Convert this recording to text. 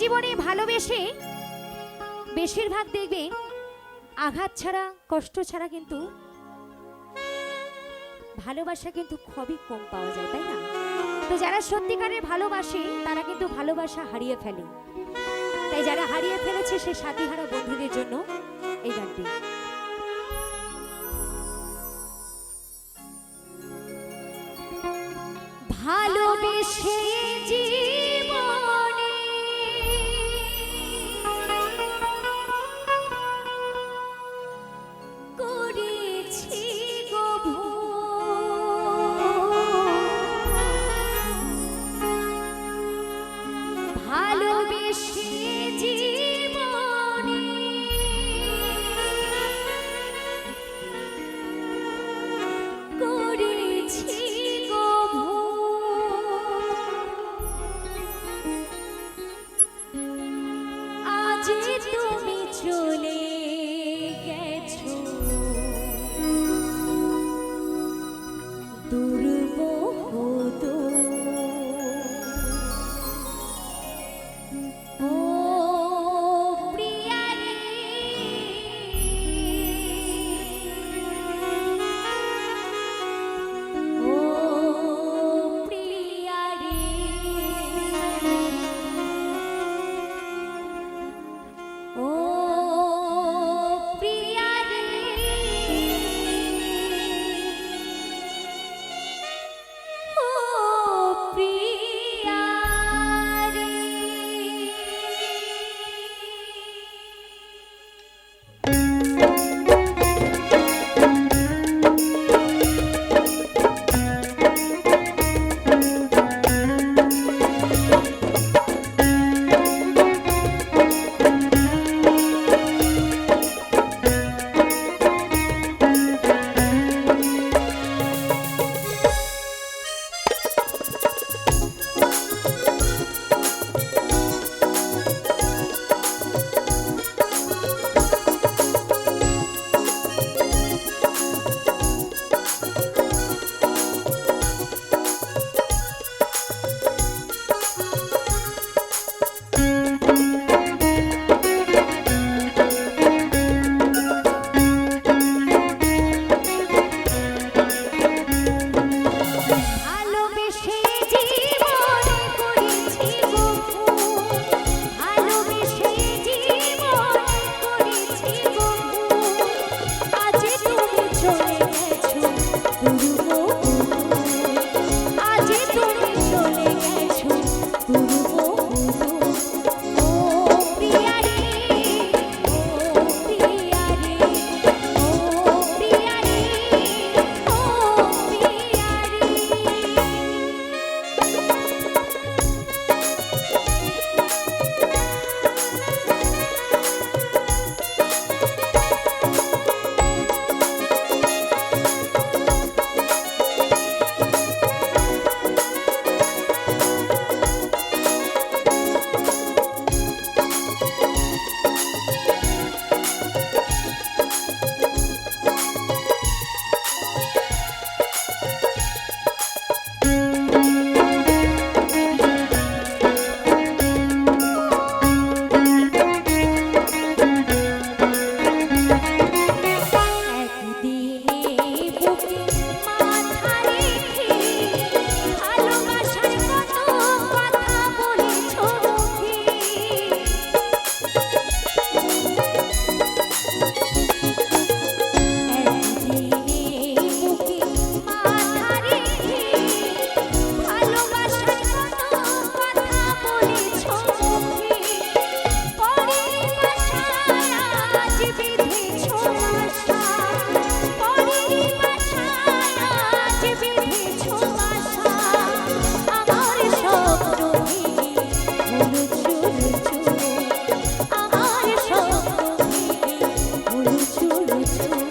জীবনে ভালোবেসে বেশিরভাগ দেখবেন আঘাত ছাড়া, কষ্ট ছাড়া কিন্তু ভালোবাসা কিন্তু খুবই কম পাওয়া যায়, তাই না? তো যারা সত্যিকারের ভালোবাসে, তারা কিন্তু ভালোবাসা হারিয়ে ফেলে। তাই যারা হারিয়ে ফেলেছে, সে সাথীহারা বন্ধুদের জন্য এই গানটি। ভালোবেসে Guru танцуй.